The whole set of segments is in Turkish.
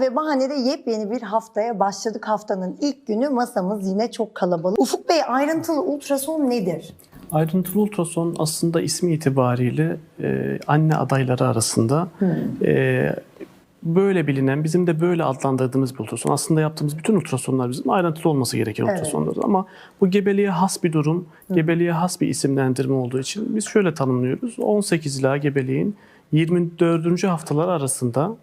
Ve Bahane'de yepyeni bir haftaya başladık. Haftanın ilk günü masamız yine çok kalabalık. Ufuk Bey ayrıntılı ultrason nedir? Ayrıntılı ultrason aslında ismi itibariyle e, anne adayları arasında e, böyle bilinen, bizim de böyle adlandırdığımız bir ultrason. Aslında yaptığımız bütün ultrasonlar bizim ayrıntılı olması gereken Evet. ultrasonlar. Ama bu gebeliğe has bir durum, gebeliğe has bir isimlendirme olduğu için biz şöyle tanımlıyoruz. 18 ila gebeliğin 24. haftalar arasında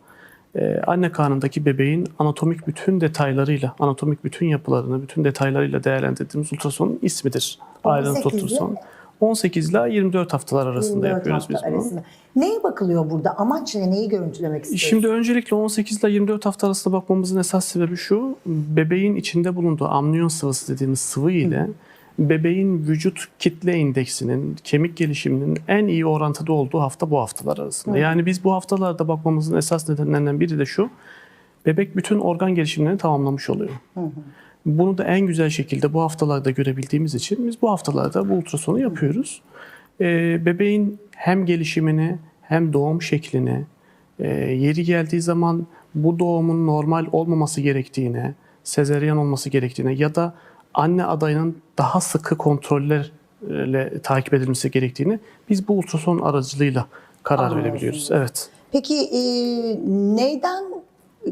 e, anne karnındaki bebeğin anatomik bütün detaylarıyla, anatomik bütün yapılarını, bütün detaylarıyla değerlendirdiğimiz ultrasonun ismidir. Ayrıntı 18 ile ultrason. 18 ile 24 haftalar arasında 24 yapıyoruz hafta biz bunu. arasında. Neye bakılıyor burada? Amaç ne? Neyi görüntülemek istiyorsunuz? Şimdi öncelikle 18 ile 24 hafta arasında bakmamızın esas sebebi şu. Bebeğin içinde bulunduğu amniyon sıvısı dediğimiz sıvı ile bebeğin vücut kitle indeksinin, kemik gelişiminin en iyi orantıda olduğu hafta bu haftalar arasında. Yani biz bu haftalarda bakmamızın esas nedenlerinden biri de şu. Bebek bütün organ gelişimlerini tamamlamış oluyor. Bunu da en güzel şekilde bu haftalarda görebildiğimiz için biz bu haftalarda bu ultrasonu yapıyoruz. Ee, bebeğin hem gelişimini hem doğum şeklini, e, yeri geldiği zaman bu doğumun normal olmaması gerektiğine, sezeryan olması gerektiğine ya da anne adayının daha sıkı kontrollerle takip edilmesi gerektiğini biz bu ultrason aracılığıyla karar Anlıyorsunuz. verebiliyoruz. Evet. Peki e, neyden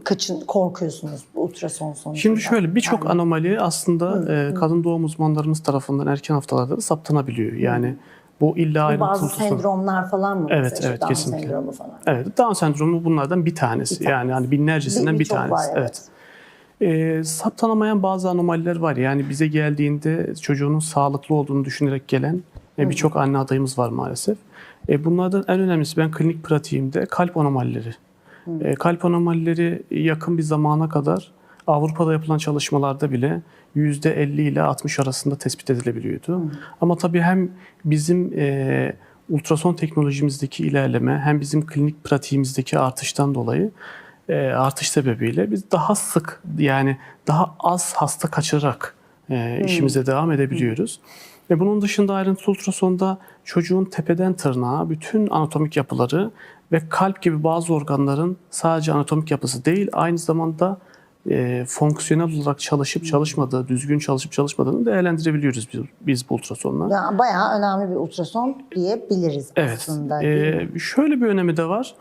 kaçın korkuyorsunuz bu ultrason sonucunda? Şimdi şöyle birçok Yani- anomali aslında e, kadın doğum uzmanlarımız tarafından erken haftalarda da saptanabiliyor. Yani bu illa ayrıntılı bazı sendromlar falan mı? Evet, mesela? Evet, Down kesinlikle. sendromu falan. Evet, Down sendromu bunlardan bir tanesi. Bir tanesi. Yani hani binlercesinden Bir- bir, birçok tanesi. var, evet. evet. Ee, saptanamayan bazı anomaliler var. Yani bize geldiğinde çocuğunun sağlıklı olduğunu düşünerek gelen e, birçok anne adayımız var maalesef. E, bunlardan en önemlisi ben klinik pratiğimde kalp anomalileri. E, kalp anomalileri yakın bir zamana kadar Avrupa'da yapılan çalışmalarda bile %50 ile 60 arasında tespit edilebiliyordu. Ama tabii hem bizim e, ultrason teknolojimizdeki ilerleme hem bizim klinik pratiğimizdeki artıştan dolayı e, artış sebebiyle biz daha sık yani daha az hasta kaçırarak e, işimize devam edebiliyoruz. Ve bunun dışında ayrıntılı ultrasonda çocuğun tepeden tırnağa bütün anatomik yapıları ve kalp gibi bazı organların sadece anatomik yapısı değil aynı zamanda e, fonksiyonel olarak çalışıp çalışmadığı, düzgün çalışıp çalışmadığını değerlendirebiliyoruz biz, biz bu ultrasonla. Yani bayağı önemli bir ultrason diyebiliriz Evet. aslında. Ee, şöyle bir önemi de var.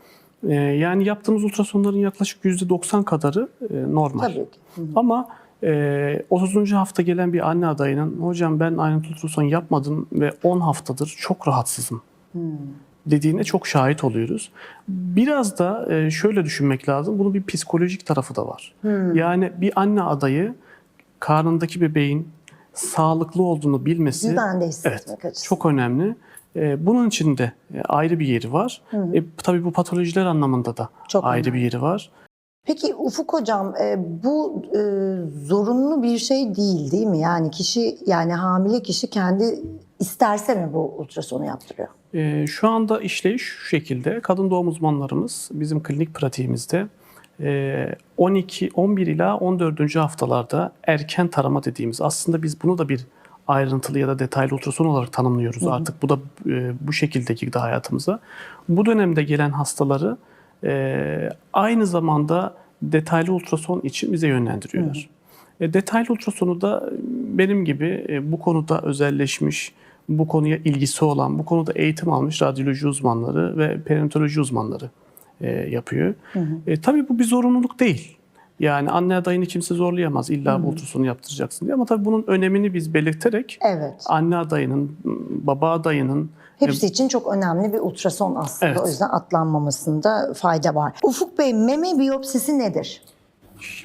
Ee, yani yaptığımız ultrasonların yaklaşık %90 kadarı e, normal. Tabii ki. Hı hı. Ama e, 30. hafta gelen bir anne adayının hocam ben ayrıntılı ultrason yapmadım ve 10 haftadır çok rahatsızım dediğine çok şahit oluyoruz. Biraz da e, şöyle düşünmek lazım. Bunun bir psikolojik tarafı da var. Yani bir anne adayı karnındaki bebeğin sağlıklı olduğunu bilmesi Evet, açısından. çok önemli. Ee, Bunun için de e, ayrı bir yeri var. E, tabii bu patolojiler anlamında da Çok ayrı önemli. bir yeri var. Peki Ufuk Hocam e, bu e, zorunlu bir şey değil değil mi? Yani kişi yani hamile kişi kendi isterse mi bu ultrasonu yaptırıyor? E, Şu anda işleyiş şu şekilde. Kadın doğum uzmanlarımız bizim klinik pratiğimizde e, 12, 11 ila 14. haftalarda erken tarama dediğimiz aslında biz bunu da bir ayrıntılı ya da detaylı ultrason olarak tanımlıyoruz artık. Bu da e, bu şekilde girdi hayatımıza. Bu dönemde gelen hastaları e, aynı zamanda detaylı ultrason için bize yönlendiriyorlar. E, detaylı ultrasonu da benim gibi e, bu konuda özelleşmiş, bu konuya ilgisi olan, bu konuda eğitim almış radyoloji uzmanları ve perinatoloji uzmanları e, yapıyor. E, tabii bu bir zorunluluk değil. Yani anne adayını kimse zorlayamaz. İlla bu ultrasonu yaptıracaksın diye. Ama tabii bunun önemini biz belirterek Evet. anne adayının, baba adayının Hepsi için çok önemli bir ultrason aslında. Evet. O yüzden atlanmamasında fayda var. Ufuk Bey meme biyopsisi nedir?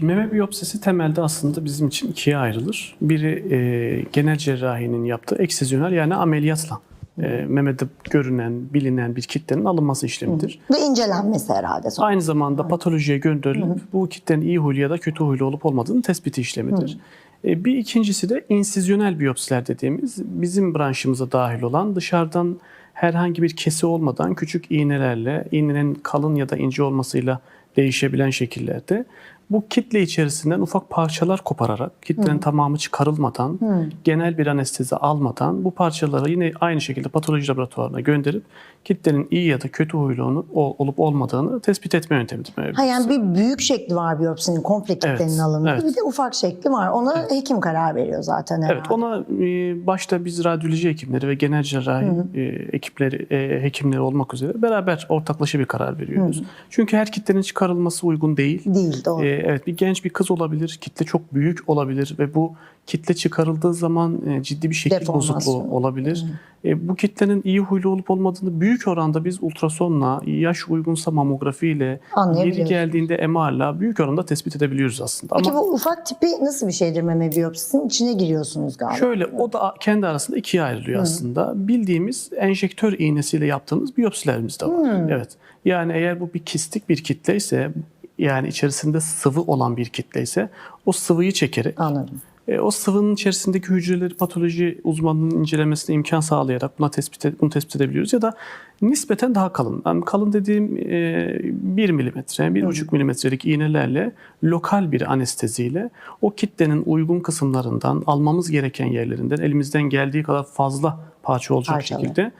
Meme biyopsisi temelde aslında bizim için ikiye ayrılır. Biri e, genel cerrahinin yaptığı eksizyonel yani ameliyatla e, memede görünen, bilinen bir kitlenin alınması işlemidir. Ve incelenmesi herhalde sonra. Aynı zamanda patolojiye gönderilip bu kitlenin iyi huylu ya da kötü huylu olup olmadığını tespiti işlemidir. E, bir ikincisi de insizyonel biyopsiler dediğimiz bizim branşımıza dahil olan dışarıdan herhangi bir kesi olmadan küçük iğnelerle, iğnenin kalın ya da ince olmasıyla değişebilen şekillerde Bu kitle içerisinden ufak parçalar kopararak, kitlenin tamamı çıkarılmadan, genel bir anestezi almadan bu parçaları yine aynı şekilde patoloji laboratuvarına gönderip kitlenin iyi ya da kötü huylu olup- olmadığını tespit etme yöntemidir. Ha yani bir büyük şekli var biyopsinin komple kitlenin Evet, alındığı. evet. Bir de ufak şekli var. Ona hekim karar veriyor zaten herhalde. Evet, ona e, başta biz radyoloji hekimleri ve genel cerrahi e, ekipleri, e, hekimleri olmak üzere beraber ortaklaşa bir karar veriyoruz. Çünkü her kitlenin çıkarılması uygun değil. Değil doğru. E, evet, bir genç bir kız olabilir, kitle çok büyük olabilir ve bu kitle çıkarıldığı zaman e, ciddi bir şekil Deformasyon. bozukluğu olabilir. E, bu kitlenin iyi huylu olup olmadığını büyük oranda biz ultrasonla, yaş uygunsa mamografiyle, yeri geldiğinde MR'la büyük oranda tespit edebiliyoruz aslında. Peki Ama bu ufak tipi nasıl bir şeydir meme biyopsisinin? içine giriyorsunuz galiba. Şöyle o da kendi arasında ikiye ayrılıyor aslında. Bildiğimiz enjektör iğnesiyle yaptığımız biyopsilerimiz de var. Evet. Yani eğer bu bir kistik bir kitle ise yani içerisinde sıvı olan bir kitle ise o sıvıyı çekerek Anladım. e, o sıvının içerisindeki hücreleri patoloji uzmanının incelemesine imkan sağlayarak buna tespit bunu tespit edebiliyoruz ya da nispeten daha kalın. Yani kalın dediğim e, 1 milimetre, 1,5 milimetrelik iğnelerle lokal bir anesteziyle o kitlenin uygun kısımlarından almamız gereken yerlerinden elimizden geldiği kadar fazla parça olacak Parçalar. şekilde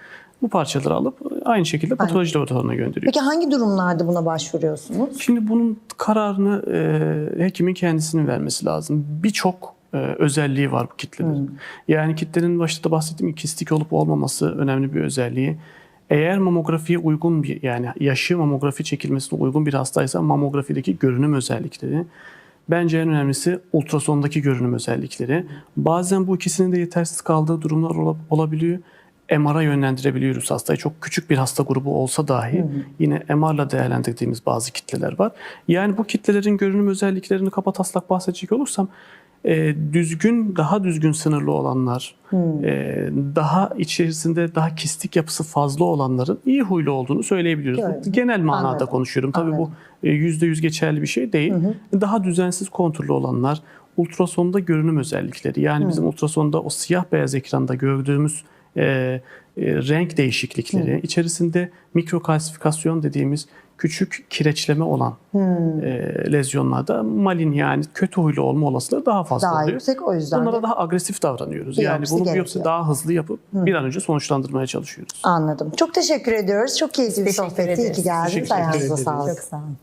bu parçaları alıp aynı şekilde patoloji laboratuvarına gönderiyoruz. Peki hangi durumlarda buna başvuruyorsunuz? Şimdi bunun kararını e, hekimin kendisinin vermesi lazım. Birçok e, özelliği var bu kitlelerin. Yani kitlenin başta da bahsettiğim gibi kistik olup olmaması önemli bir özelliği. Eğer mamografiye uygun bir yani yaşı mamografi çekilmesine uygun bir hastaysa mamografideki görünüm özellikleri. Bence en önemlisi ultrasondaki görünüm özellikleri. Bazen bu ikisinin de yetersiz kaldığı durumlar ola- olabiliyor. MR'a yönlendirebiliyoruz hastayı. Çok küçük bir hasta grubu olsa dahi yine MR'la değerlendirdiğimiz bazı kitleler var. Yani bu kitlelerin görünüm özelliklerini kapataslak bahsedecek olursam e, düzgün, daha düzgün sınırlı olanlar, e, daha içerisinde daha kistik yapısı fazla olanların iyi huylu olduğunu söyleyebiliyoruz. Evet. genel manada Anladım. konuşuyorum. Tabii Anladım. bu e, yüzde yüz geçerli bir şey değil. Daha düzensiz kontrollü olanlar, ultrasonda görünüm özellikleri. Yani bizim ultrasonda o siyah beyaz ekranda gördüğümüz e, e, renk değişiklikleri, içerisinde mikrokalsifikasyon dediğimiz küçük kireçleme olan e, lezyonlarda malin yani kötü huylu olma olasılığı daha fazla Daha oluyor. yüksek o yüzden Bunlara de daha agresif davranıyoruz. Biyopsi yani bunu biyopsi gerekiyor. daha hızlı yapıp bir an önce sonuçlandırmaya çalışıyoruz. anladım. Çok teşekkür ediyoruz. Çok keyifli bir sohbetti. İyi ki geldiniz. Teşekkür Ayağınıza sağlık. Çok sağ olun.